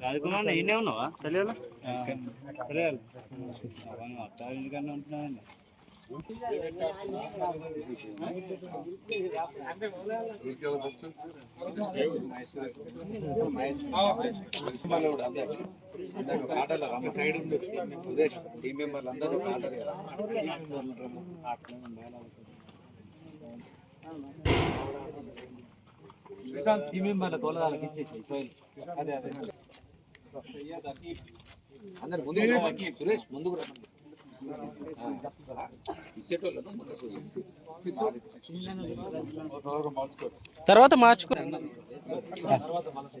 రాజకుమార్ ఈయనే ఉన్నావా? తెలియదు అత్త ఎందుకన్నా ఉంటున్నానండి టీం మెంబర్లు అందరూ శ్రీశాంత్ టీం మెంబర్ల తోలదాలకి ఇచ్చేసి సోయల్ అదే అదే. అందరు ముందు సురేష్ ముందుకు రా ఇచ్చేటోళ్ళు తర్వాత మార్చుకో. తర్వాత మళ్ళీ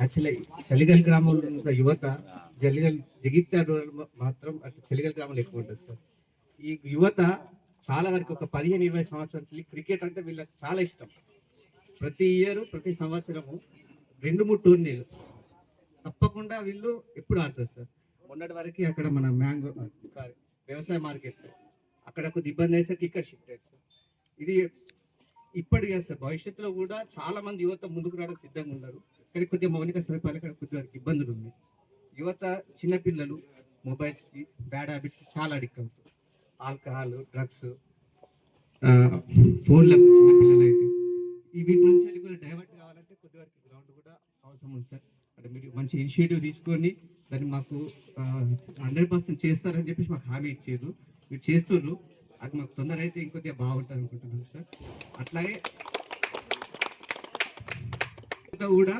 యాక్చువల్లీ చలిగల్ గ్రామంలో ఉన్న యువత జలిగల్ జగిత్యాల మాత్రం అటు చలిగల్ గ్రామంలో ఎక్కువ ఉంటుంది సార్. ఈ యువత చాలా వరకు ఒక పదిహేను ఇరవై సంవత్సరాల నుంచి క్రికెట్ అంటే వీళ్ళకి చాలా ఇష్టం. ప్రతి ఇయర్ ప్రతి సంవత్సరము రెండు మూడు టోర్నీలు. తప్పకుండా వీళ్ళు ఎప్పుడు ఆడతారు సార్. మొన్నటి వరకు అక్కడ మన మ్యాంగో సారీ వ్యవసాయ మార్కెట్. అక్కడ కొద్ది ఇబ్బంది అయ్యేసరికి ఇక్కడ షిఫ్ట్ అయ్యారు సార్. ఇది ఇప్పటికే సార్ భవిష్యత్తులో కూడా చాలా మంది యువత ముందుకు రావడానికి సిద్ధంగా ఉన్నారు. కానీ కొద్దిగా మౌలిక సదుపాయాలు ఇక్కడ కొద్దిగా ఇబ్బందులు ఉన్నాయి. యువత చిన్నపిల్లలు మొబైల్స్కి బ్యాడ్ హ్యాబిట్స్కి చాలా అడిక్ట్ అవుతారు ఆల్కహాల్ డ్రగ్స్ ఫోన్లకు చిన్నపిల్లలు అయితే ఈ వీటి నుంచి వెళ్ళి కూడా డైవర్ట్ కావాలంటే కొద్ది వరకు గ్రౌండ్ కూడా అవసరం ఉంది సార్. అంటే మీరు మంచి ఇనిషియేటివ్ తీసుకొని దాన్ని మాకు హండ్రెడ్ పర్సెంట్ చేస్తారని చెప్పేసి మాకు హామీ ఇచ్చారు. మీరు చేస్తున్నారు అది మాకు తొందర అయితే ఇంకొద్దిగా బాగుంటుంది అనుకుంటున్నాను సార్. అట్లాగే కూడా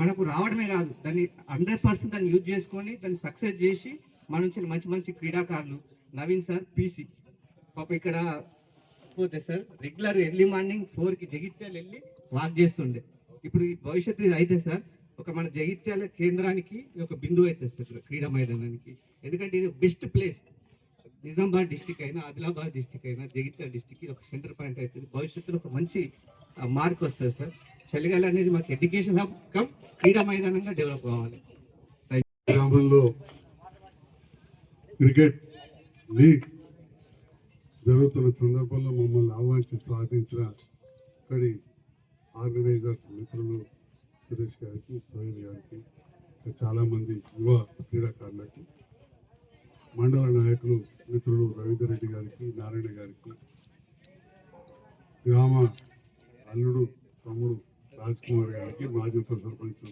మనకు రావడమే కాదు దాన్ని హండ్రెడ్ పర్సెంట్ దాన్ని యూజ్ చేసుకొని దాన్ని సక్సెస్ చేసి మన నుంచి మంచి మంచి క్రీడాకారులు. Naveen sir PC. పాప ఇక్కడ పోతే సార్ రెగ్యులర్ ఎర్లీ మార్నింగ్ ఫోర్కి జగిత్యాలు వెళ్ళి వాక్ చేస్తుండే. ఇప్పుడు భవిష్యత్తు ఇది అయితే సార్ ఒక మన జగిత్యాల కేంద్రానికి ఒక బిందువు అయితే సార్ క్రీడా మైదానానికి. ఎందుకంటే ఇది బెస్ట్ ప్లేస్. నిజామాబాద్ డిస్టిక్ అయినా ఆదిలాబాద్ డిస్టిక్ అయినా జగిత్యాల డిస్టిక్ ఒక సెంటర్ పాయింట్ అవుతుంది. భవిష్యత్తులో ఒక మంచి మార్క్ వస్తుంది సార్. చలిగాలి అనేది మాకు ఎడ్యుకేషన్ హబ్. కమ్ క్రీడా మైదానంగా డెవలప్ కావాలి గ్రామంలో క్రికెట్ లీగ్ జరుగుతున్న సందర్భంలో మమ్మల్ని ఆహ్వానించి సాధించిన ఇక్కడి ఆర్గనైజర్స్ మిత్రులు సురేష్ గారికి సోహెల్ గారికి చాలామంది యువ క్రీడాకారులకి మండల నాయకులు మిత్రులు రవీందర్ రెడ్డి గారికి నారాయణ గారికి గ్రామ అల్లుడు తమ్ముడు రాజ్ కుమార్ గారికి మాజీ ఉప సర్పంచ్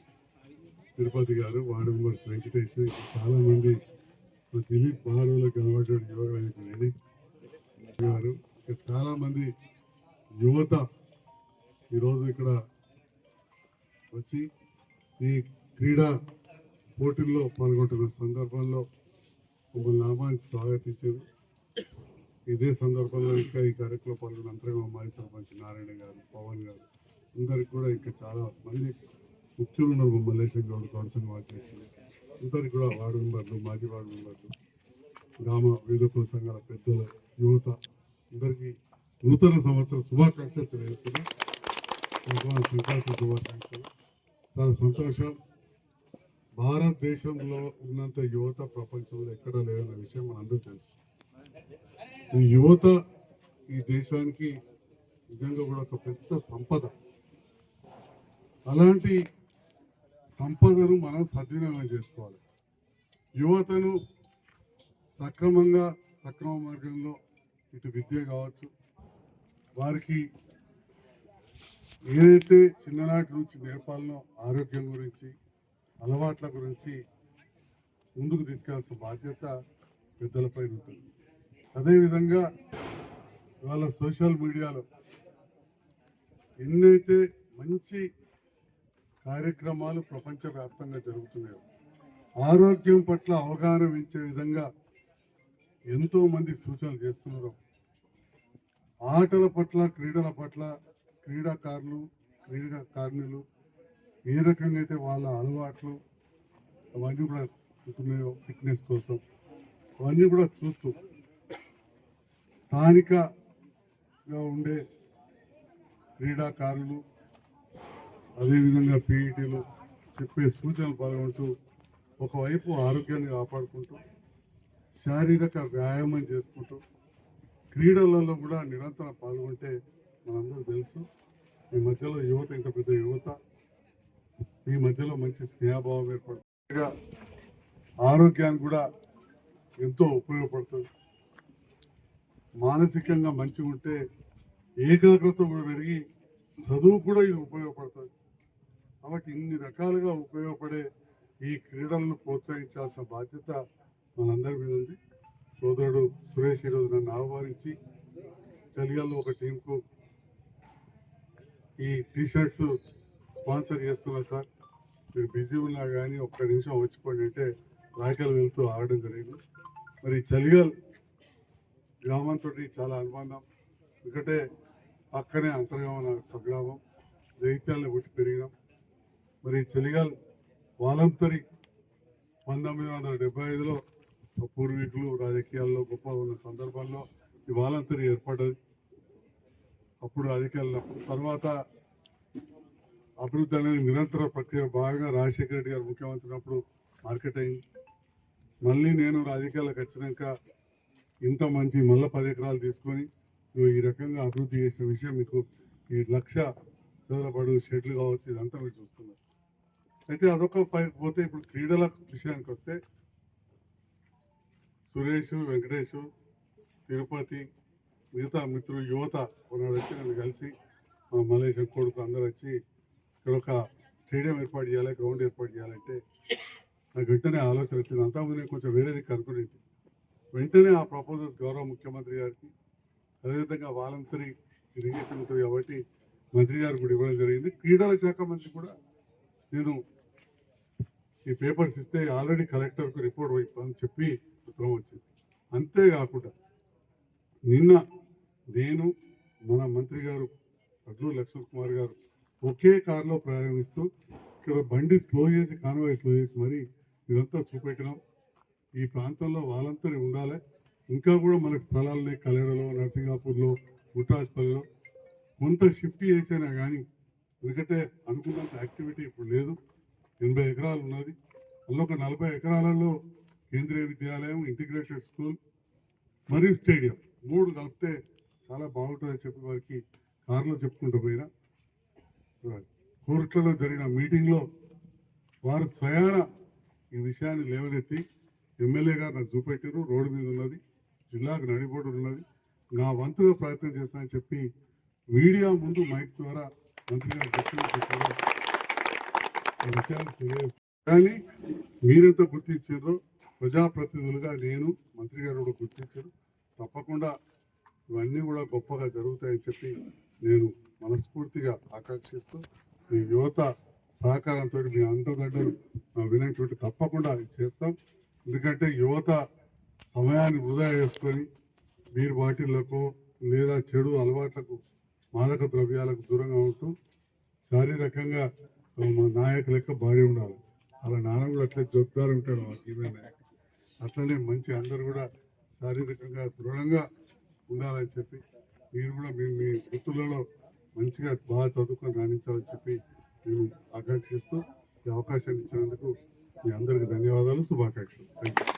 తిరుపతి గారు వార్డు మెంబర్స్ వెంకటేష్ చాలామంది దిలీప్ బారులో కనబడ్డాడు యువ గారు. ఇంకా యువత ఈరోజు ఇక్కడ వచ్చి ఈ క్రీడా పోటీల్లో పాల్గొంటున్న సందర్భంలో మమ్మల్ని ఆహ్వానించి స్వాగతించారు ఇదే సందర్భంలో ఇంకా ఈ కార్యక్రమంలో పాల్గొన్న అంతరంగ మాజీ సర్పంచ్ నారాయణ గారు పవన్ గారు అందరికి కూడా ఇంకా చాలా మంది ముఖ్యులు ఉన్నారు. మల్లేశ్వర గౌడ్ కౌన్సిల్ అధ్యక్షులు. అందరికి కూడా వార్డు మెంబర్లు మాజీ వార్డు మెంబర్లు గ్రామ వివిధ కుల సంఘాల పెద్దలు యువత అందరికీ నూతన సంవత్సర శుభాకాంక్షలు తెలియజేస్తున్నాం. సంక్రాంతి శుభాకాంక్షలు. చాలా సంతోషం భారతదేశంలో ఉన్నంత యువత ప్రపంచంలో ఎక్కడ లేదన్న విషయం మనందరూ తెలుసు. ఈ యువత ఈ దేశానికి నిజంగా కూడా ఒక పెద్ద సంపద. అలాంటి సంపదను మనం సద్వినియోగం చేసుకోవాలి. యువతను సక్రమంగా సక్రమ మార్గంలో ఇటు విద్య కావచ్చు వారికి ఏదైతే చిన్ననాటి నుంచి నేర్పాలనో ఆరోగ్యం గురించి అలవాట్ల గురించి ముందుకు తీసుకెళ్ళాల్సిన బాధ్యత పెద్దలపై ఉంటుంది. అదేవిధంగా ఇవాళ సోషల్ మీడియాలో ఎన్నైతే మంచి కార్యక్రమాలు ప్రపంచవ్యాప్తంగా జరుగుతున్నాయో ఆరోగ్యం పట్ల అవగాహన పెంచే విధంగా ఎంతోమంది సూచనలు చేస్తున్నారు ఆటల పట్ల క్రీడల పట్ల క్రీడాకారులు క్రీడాకారుణులు ఏ రకంగా అయితే వాళ్ళ అలవాట్లు అవన్నీ కూడా ఉంటున్నాయో ఫిట్నెస్ కోసం అవన్నీ కూడా చూస్తూ స్థానికగా ఉండే క్రీడాకారులు అదేవిధంగా పీఈటీలు చెప్పే సూచనలు పాల్గొంటూ ఒకవైపు ఆరోగ్యాన్ని కాపాడుకుంటూ శారీరక వ్యాయామం చేసుకుంటూ క్రీడలలో కూడా నిరంతరం పాల్గొంటే మనందరూ తెలుసు. ఈ మధ్యలో యువత ఇంత పెద్ద యువత ఈ మధ్యలో మంచి స్నేహభావం ఏర్పడుతుంది ఆరోగ్యానికి కూడా ఎంతో ఉపయోగపడుతుంది. మానసికంగా మంచిగా ఉంటే ఏకాగ్రత కూడా పెరిగి చదువు కూడా ఇది ఉపయోగపడుతుంది. కాబట్టి ఇన్ని రకాలుగా ఉపయోగపడే ఈ క్రీడలను ప్రోత్సహించాల్సిన బాధ్యత మనందరి మీద ఉంది. సోదరుడు సురేష్ ఈరోజు నన్ను ఆహ్వానించి చలిగాల్లో ఒక టీంకు ఈ టీషర్ట్స్ స్పాన్సర్ చేస్తున్నా సార్. మీరు బిజీ ఉన్నా కానీ ఒక్క నిమిషం వచ్చిపోండి అంటే రాయకలు వెళ్తూ ఆడడం జరిగింది. మరి చలిగల్ గ్రామంతో చాలా అనుబంధం. ఎందుకంటే పక్కనే అంతర్గామ నాకు స్వగ్రామం. దైత్యాలను పుట్టి పెరిగినాం. మరి చలిగాల్ వాలంతరి పంతొమ్మిది వందల డెబ్బై ఐదులో పూర్వీకులు రాజకీయాల్లో గొప్ప ఉన్న సందర్భాల్లో ఈ వాలంతరి ఏర్పడ్డది. అప్పుడు రాజకీయాల్లో తర్వాత అభివృద్ధి అనేది నిరంతర ప్రక్రియ బాగా రాజశేఖర రెడ్డి గారు ముఖ్యమంత్రి ఉన్నప్పుడు మార్కెట్ అయింది. మళ్ళీ నేను రాజకీయాలకు వచ్చినాక ఇంత మంచి మళ్ళీ పది ఎకరాలు తీసుకొని ఇగో ఈ రకంగా అభివృద్ధి చేసిన విషయం మీకు ఈ లక్ష చదరపడు షెడ్లు కావచ్చు ఇదంతా మీరు చూస్తున్నారు. అయితే అదొక పోతే ఇప్పుడు క్రీడల విషయానికి వస్తే సురేష్ వెంకటేష్ తిరుపతి మిగతా మిత్రులు యువత కొన్నాడు వచ్చి నన్ను కలిసి మా మలేషియా కొడుకు అందరు వచ్చి ఇక్కడ ఒక స్టేడియం ఏర్పాటు చేయాలి గ్రౌండ్ ఏర్పాటు చేయాలంటే నాకు వెంటనే ఆలోచన వచ్చింది. అంతకుముందు నేను కొంచెం వేరేది కనుక్కుని వెంటనే ఆ ప్రపోజల్స్ గౌరవ ముఖ్యమంత్రి గారికి అదేవిధంగా వాలంటరీ ఇరిగేషన్ ఉంటుంది కాబట్టి మంత్రి గారు కూడా ఇవ్వడం జరిగింది. క్రీడల శాఖ మంత్రి కూడా నేను ఈ పేపర్స్ ఇస్తే ఆల్రెడీ కలెక్టర్కు రిపోర్ట్ అని చెప్పి ఉత్తరం వచ్చింది. అంతేకాకుండా నిన్న నేను మన మంత్రి గారు అడ్లు లక్ష్మణ్ కుమార్ గారు ఒకే కారులో ప్రయాణిస్తూ ఇక్కడ బండి స్లో చేసి కాన్వాయ్ స్లో చేసి మరి ఇదంతా చూపెట్టినాం ఈ ప్రాంతంలో వాళ్ళంతరి ఉండాలి. ఇంకా కూడా మనకు స్థలాలని కల్లెడలో నర్సింగాపూర్లో గుట్రాజ్పల్లిలో కొంత షిఫ్ట్ చేసినా కానీ ఎందుకంటే అనుకున్నంత యాక్టివిటీ ఇప్పుడు లేదు. ఎనభై ఎకరాలు ఉన్నది. అందులో ఒక నలభై ఎకరాలలో కేంద్రీయ విద్యాలయం ఇంటిగ్రేటెడ్ స్కూల్ మరియు స్టేడియం మూడు కలిపితే చాలా బాగుంటుందని చెప్పి వారికి కారులో చెప్పుకుంటూ పోయినా. కోర్టులో జరిగిన మీటింగ్లో వారు స్వయాన ఈ విషయాన్ని లేవనెత్తి ఎమ్మెల్యే గారు నాకు చూపెట్టారు రోడ్డు మీద ఉన్నది జిల్లాకు నడిబోడు ఉన్నది. నా వంతుగా ప్రయత్నం చేస్తానని చెప్పి మీడియా ముందు మైక్ ద్వారా మంత్రి గారు చెప్పారు. విషయాలు కానీ మీరెంత గుర్తించారో ప్రజాప్రతినిధులుగా నేను మంత్రి గారు కూడా గుర్తించారు. తప్పకుండా ఇవన్నీ కూడా గొప్పగా జరుగుతాయని చెప్పి నేను మనస్ఫూర్తిగా ఆకాంక్షిస్తూ మీ యువత సహకారంతో మీ అంతదండలు వినేటువంటి తప్పకుండా చేస్తాం. ఎందుకంటే యువత సమయాన్ని వృధా చేసుకొని బీర్ బాటిళ్ళకు లేదా చెడు అలవాట్లకు మాదక ద్రవ్యాలకు దూరంగా ఉంటూ శారీరకంగా మన నాయకు లెక్క భారీ ఉండాలి. అలా నాన్న కూడా అట్లే చెప్తారు ఉంటాడు మా నాయకు అట్లనే మంచి అందరు కూడా శారీరకంగా దృఢంగా ఉండాలని చెప్పి మీరు కూడా మీ మీ వృత్తులలో మంచిగా బాగా చదువుకొని రాణించాలని చెప్పి నేను ఆకాంక్షిస్తూ ఈ అవకాశాన్ని ఇచ్చినందుకు మీ అందరికి ధన్యవాదాలు శుభాకాంక్షలు. Thank you